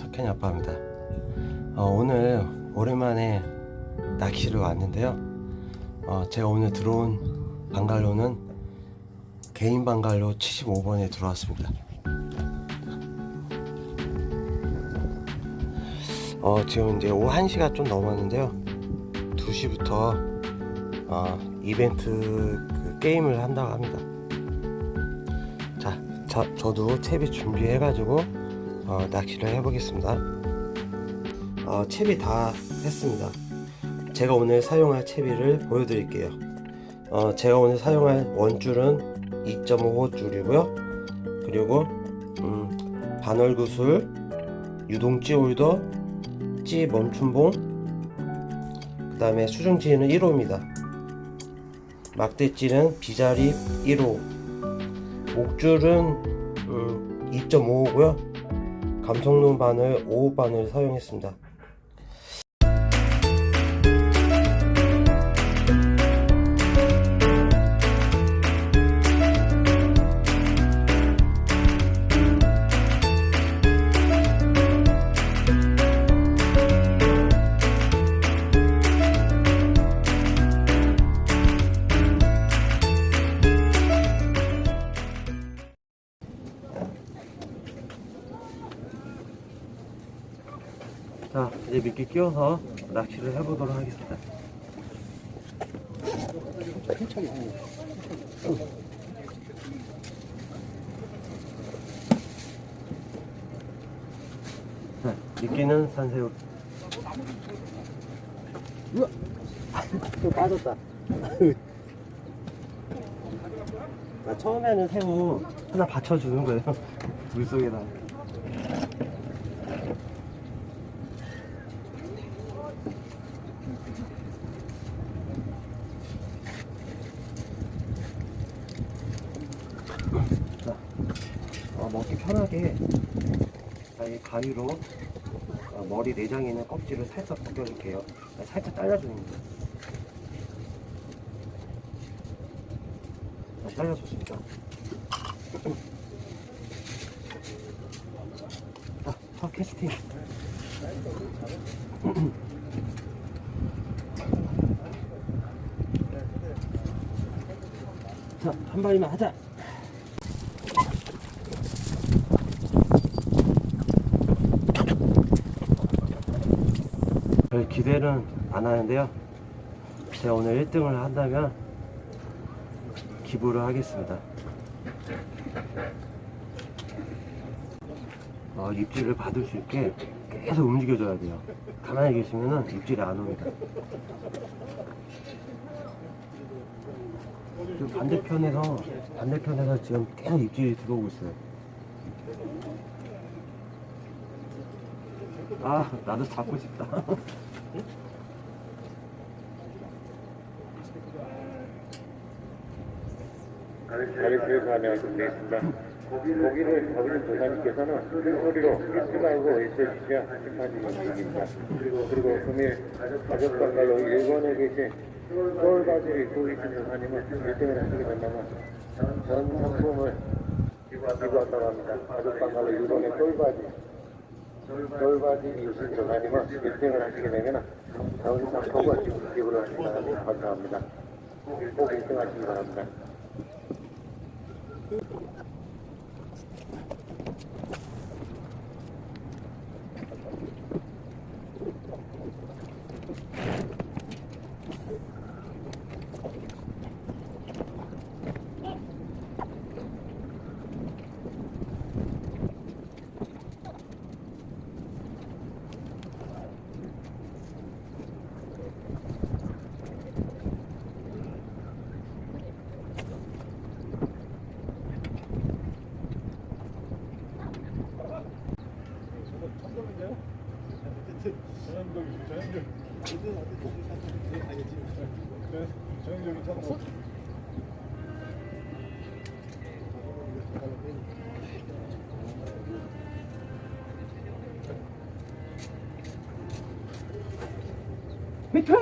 석현이 아빠입니다. 어, 오늘 오랜만에 낚시를 왔는데요. 어, 제가 오늘 들어온 방갈로는 개인 방갈로 75번에 들어왔습니다. 어, 지금 이제 오후 1시가 좀 넘었는데요. 2시부터 어, 이벤트 그 게임을 한다고 합니다. 자, 저, 저도 채비 준비해가지고 어, 낚시를 해보겠습니다. 어, 채비 다 했습니다. 제가 오늘 사용할 채비를 보여드릴게요. 어, 제가 오늘 사용할 원줄은 2.5호 줄이고요. 그리고 음, 반월구슬, 유동찌 홀더, 찌 멈춤봉, 그 다음에 수중찌는 1호입니다. 막대찌는 비자립 1호, 목줄은 음, 2.5호고요. 감성눈 바늘 5호 바늘 사용했습니다. 미끼 끼워서 낚시를 해보도록 하겠습니다. 자, 미끼는 산새우. 우와! 또 빠졌다. 나 처음에는 새우 하나 받쳐주는 거예요. 물속에다. 자, 어, 먹기 편하게 자, 이 가위로 어, 머리 내장에 있는 껍질을 살짝 벗겨줄게요. 아, 살짝 잘라주는 거예요. 자, 잘라줬습니다. 자, 첫 캐스팅. 자, 한 마리만 하자. 기대는 안 하는데요. 제가 오늘 1등을 한다면 기부를 하겠습니다. 어, 입질을 받을 수 있게 계속 움직여줘야 돼요. 가만히 계시면 입질이 안 옵니다. 반대편에서 반대편에서 지금 계속 입질이 들어오고 있어요. 아 나도 잡고 싶다. 다리 교육안에 되겠습니다. 고기를 잡으는 조사님께서는 큰 소리로 잊지 말고 외쳐주셔야 얘기입니다. 그리고 금일 가족관갈로 일본에 계신 서울바지리 고기신 조사님은 1등을 하시게 된다면 전 상품을 기부한다고 합니다. 가족관갈로 일본의 서울바지 서울바지 이신 조사님은 1등을 하시게 되면 다운 상품을 기부를 하시기 바랍니다. 감사합니다. 꼭 1등 하시기 바랍니다. 히트!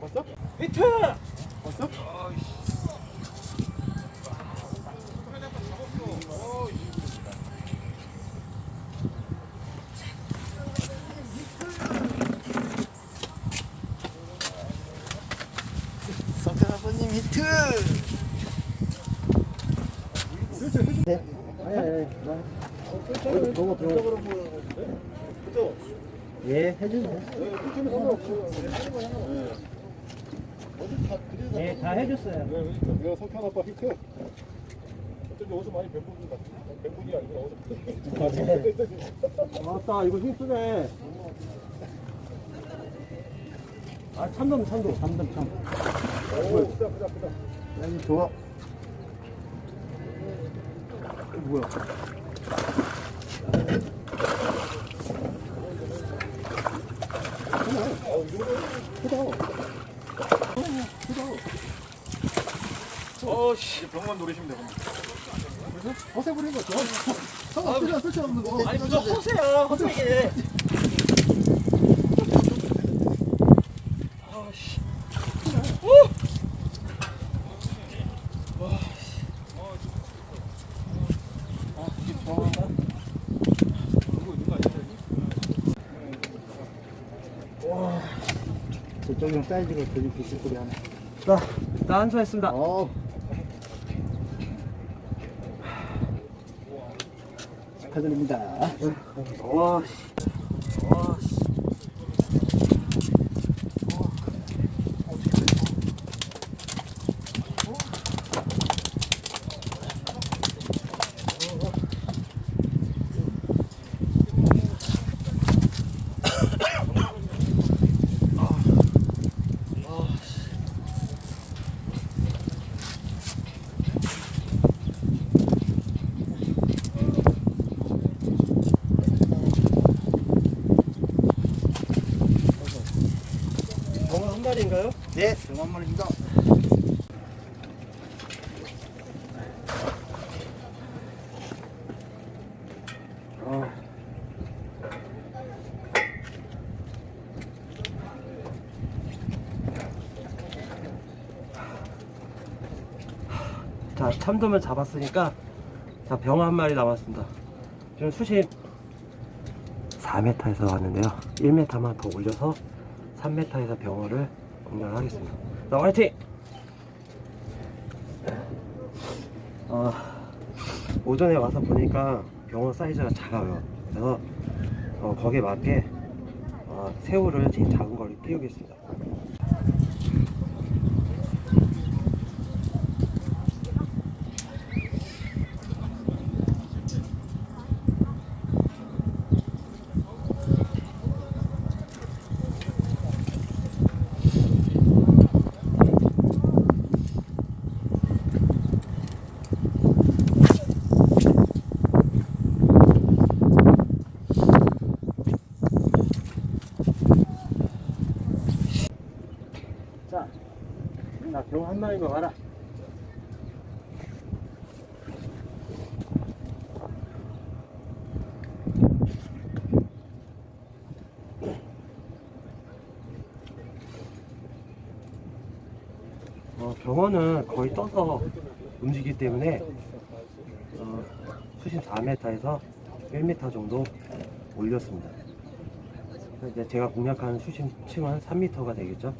봤어? 히트! 봤어? 성태 아버님 히트! 네. 아니, 아니, 아니. 나. 병어, 병어. 예, 해주세요. 예, 다 해줬어요. 내가 성탄 아빠 히트. 어쩐지 어디서 많이 뵌 분인 것 같아. 뵌 분이 아니라 어디서. 맞다, 이거 힘쓰네. 아, 참돔, 참돔. 참돔, 참. 오, 크다, 크다, 크다. 야, 좋아. 이거 뭐야? 어씨, 병만 노리시면 되겠네. 허세 부리는 거 좋아. 상관없어, 쓸데없는 거. 아니, 무슨 허세야, 허세게. 저쪽이랑 사이즈가 되게 비슷 소리 하네. 나, 나 한수했습니다. 어. 축하드립니다. 와, 씨. 와, 마리인가요? 네, 정한만입니다. 아. 자, 참돔을 잡았으니까 자, 병어 한 마리 남았습니다. 지금 수심 4m에서 왔는데요. 1m만 더 올려서 3m에서 병어를 공략을 하겠습니다. 자, 화이팅! 어, 오전에 와서 보니까 병어 사이즈가 작아요. 그래서 어, 거기에 맞게 어, 새우를 제일 작은 거를 띄우겠습니다. 떠서 움직이기 때문에 어, 수심 4m에서 1m 정도 올렸습니다. 이제 제가 공략하는 수심층은 3m가 되겠죠.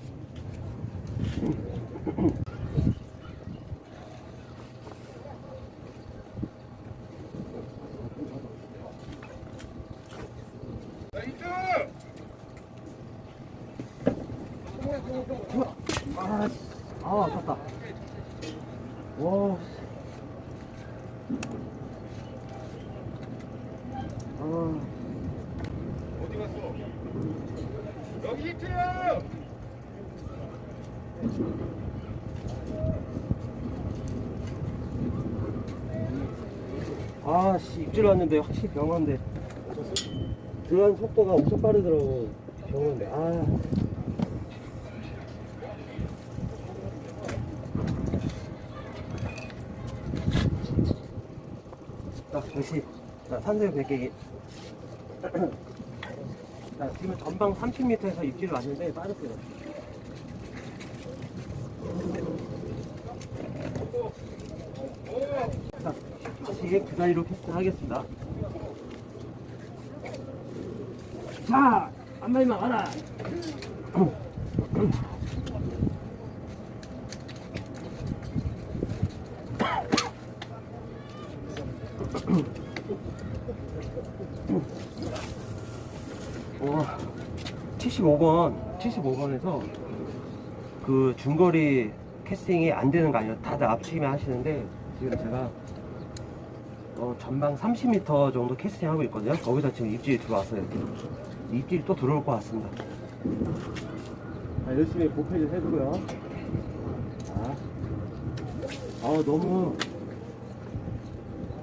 아, 씨. 아, 아깝다. 와. 아, 어디 갔어? 여기 히트야! 아, 씨, 입질 왔는데 확실히 병원데. 들어가는 속도가 엄청 빠르더라고. 병원데. 아. 딱 다시 자, 산소에 베끼기. 자, 지금 전방 30m에서 입지를 왔는데 빠졌어요. 자, 다시 그다리로 캐스팅 하겠습니다. 자, 한 마리만 와라. 75번, 75번에서 그 중거리 캐스팅이 안 되는 거 아니에요. 다들 앞치기만 하시는데 지금 제가 어, 전방 30m 정도 캐스팅 하고 있거든요. 거기서 지금 입질이 들어왔어요. 입질이 또 들어올 것 같습니다. 자, 열심히 보패를 해주고요. 자, 아 너무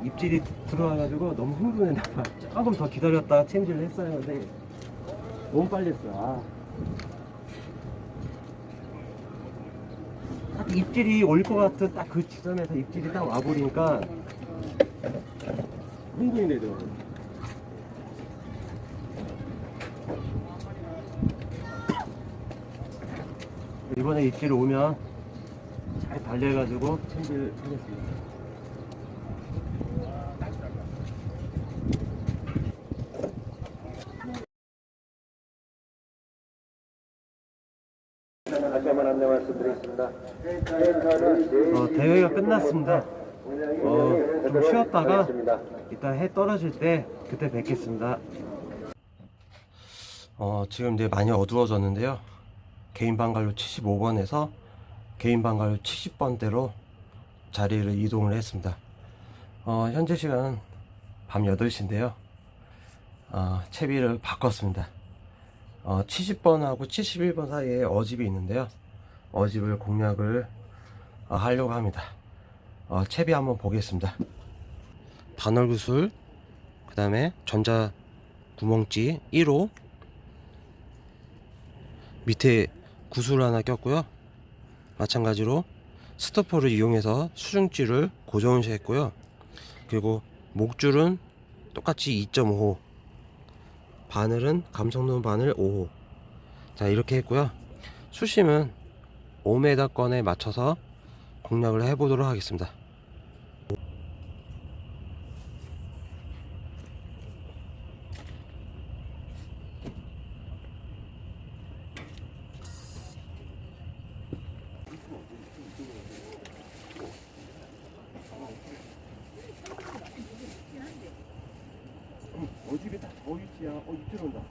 입질이 들어와가지고 너무 흥분했나 봐. 조금 더 기다렸다가 챔질을 했어야 하는데 너무 빨리 했어요. 아. 딱 입질이 올 것 같은 딱 그 지점에서 입질이 딱 와버리니까 흥분이 되더라고요. 이번에 입질 오면 잘 달려가지고 챔질 하겠습니다. 다시 한번 안내 말씀드리겠습니다. 어, 대회가 끝났습니다. 어, 좀 쉬었다가 이따 해 떨어질 때 그때 뵙겠습니다. 어, 지금 이제 많이 어두워졌는데요. 개인 방갈로 75번에서 개인 방갈로 70번대로 자리를 이동을 했습니다. 어, 현재 시간은 밤 8시인데요. 어, 채비를 바꿨습니다. 어, 70번하고 71번 사이에 어집이 있는데요. 어집을 공략을 어, 하려고 합니다. 어, 채비 한번 보겠습니다. 반월 구슬, 그 다음에 전자 구멍찌 1호, 밑에 구슬 하나 꼈고요. 마찬가지로 스토퍼를 이용해서 수중줄을 고정을 했고요. 그리고 목줄은 똑같이 2.5호, 바늘은 감성돔 바늘 5호. 자 이렇게 했고요. 수심은 5m권에 맞춰서 공략을 해보도록 하겠습니다. 어집이 딱 저 위치야. 어, 이쪽 온다.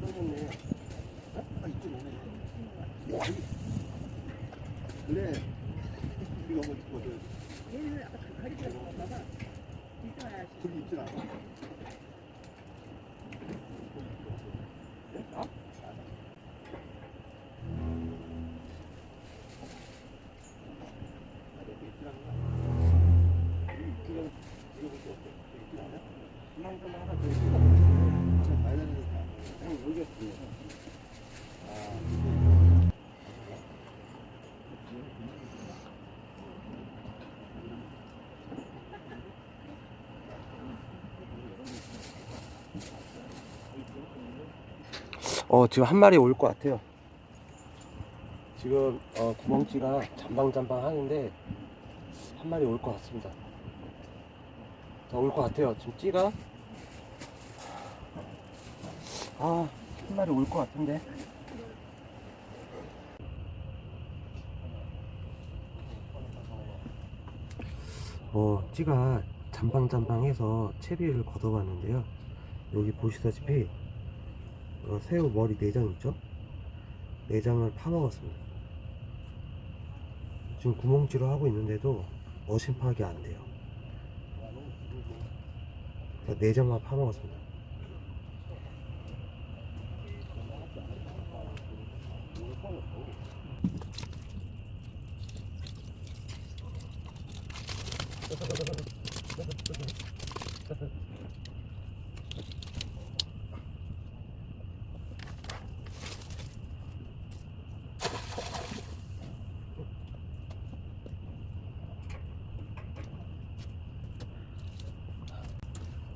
던졌네. 아, 이쪽 오네. 그래. 우리가 뭐 있거든. 저기 있진 않아. 어, 지금 한 마리 올 것 같아요. 지금 어, 구멍찌가 잠방잠방 하는데 한 마리 올 것 같습니다. 자, 올것 같아요. 지금 찌가 아, 한 마리 올 것 같은데. 어, 찌가 잠방잠방해서 채비를 걷어봤는데요. 여기 보시다시피 어, 새우 머리 내장 있죠? 내장을 파먹었습니다. 지금 구멍질을 하고 있는데도 어신 파악이 안 돼요. 다 내장만 파먹었습니다.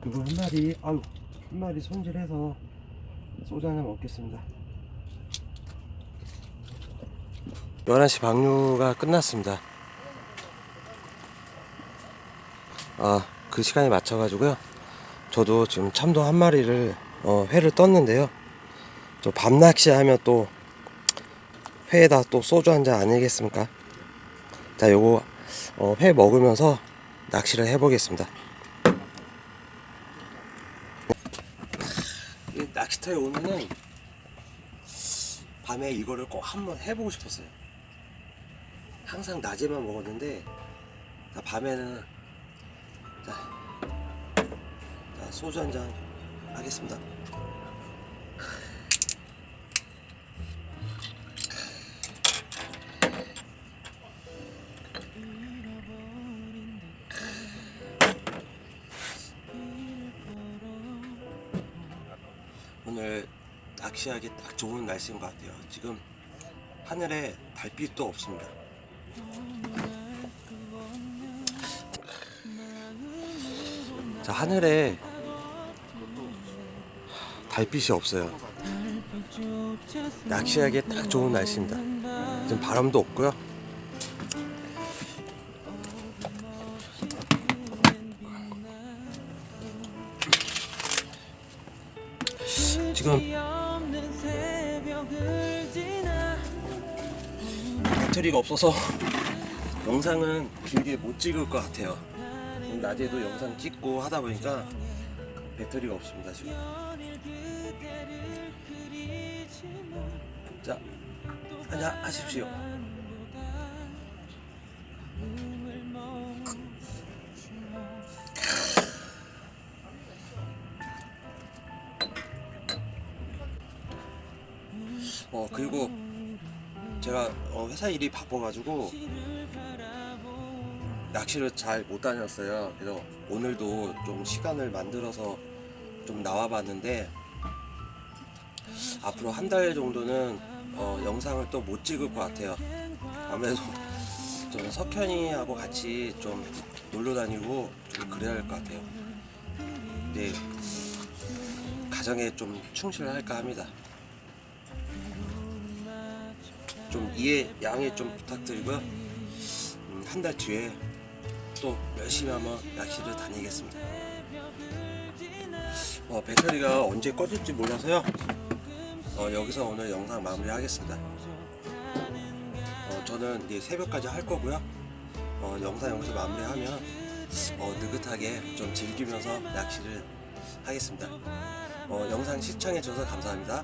이거 한 마리, 아유, 한 마리 손질해서 소주 하나 먹겠습니다. 11시 방류가 끝났습니다. 아, 그 시간에 맞춰가지고요. 저도 지금 참돔 한 마리를, 어, 회를 떴는데요. 저 밤낚시 하면 또, 회에다 또 소주 한 잔 아니겠습니까? 자, 요거, 어, 회 먹으면서 낚시를 해보겠습니다. 이 낚시터에 오면은 밤에 이거를 꼭 한번 해보고 싶었어요. 항상 낮에만 먹었는데 자, 밤에는 자, 자, 소주 한 잔 하겠습니다. 낚시하기 딱 좋은 날씨인 것 같아요. 지금 하늘에 달빛도 없습니다. 자, 하늘에 달빛이 없어요. 낚시하기에 딱 좋은 날씨입니다. 지금 바람도 없고요. 지금 배터리가 없어서 영상은 길게 못 찍을 것 같아요. 낮에도 영상 찍고 하다 보니까 배터리가 없습니다 지금. 자, 한잔 하십시오. 어 그리고 제가 어, 회사 일이 바빠가지고 낚시를 잘 못 다녔어요. 그래서 오늘도 좀 시간을 만들어서 좀 나와봤는데 앞으로 한 달 정도는 어, 영상을 또 못 찍을 것 같아요. 아무래도 저는 석현이하고 같이 좀 놀러 다니고 좀 그래야 할 것 같아요. 네, 가정에 좀 충실할까 합니다. 좀 이해 양해 좀 부탁드리고요. 음, 한달 뒤에 또 열심히 한번 낚시를 다니겠습니다. 어, 배터리가 언제 꺼질지 몰라서요. 어, 여기서 오늘 영상 마무리하겠습니다. 어, 저는 이제 새벽까지 할 거고요. 어, 영상 여기서 마무리하면 어, 느긋하게 좀 즐기면서 낚시를 하겠습니다. 어, 영상 시청해 주셔서 감사합니다.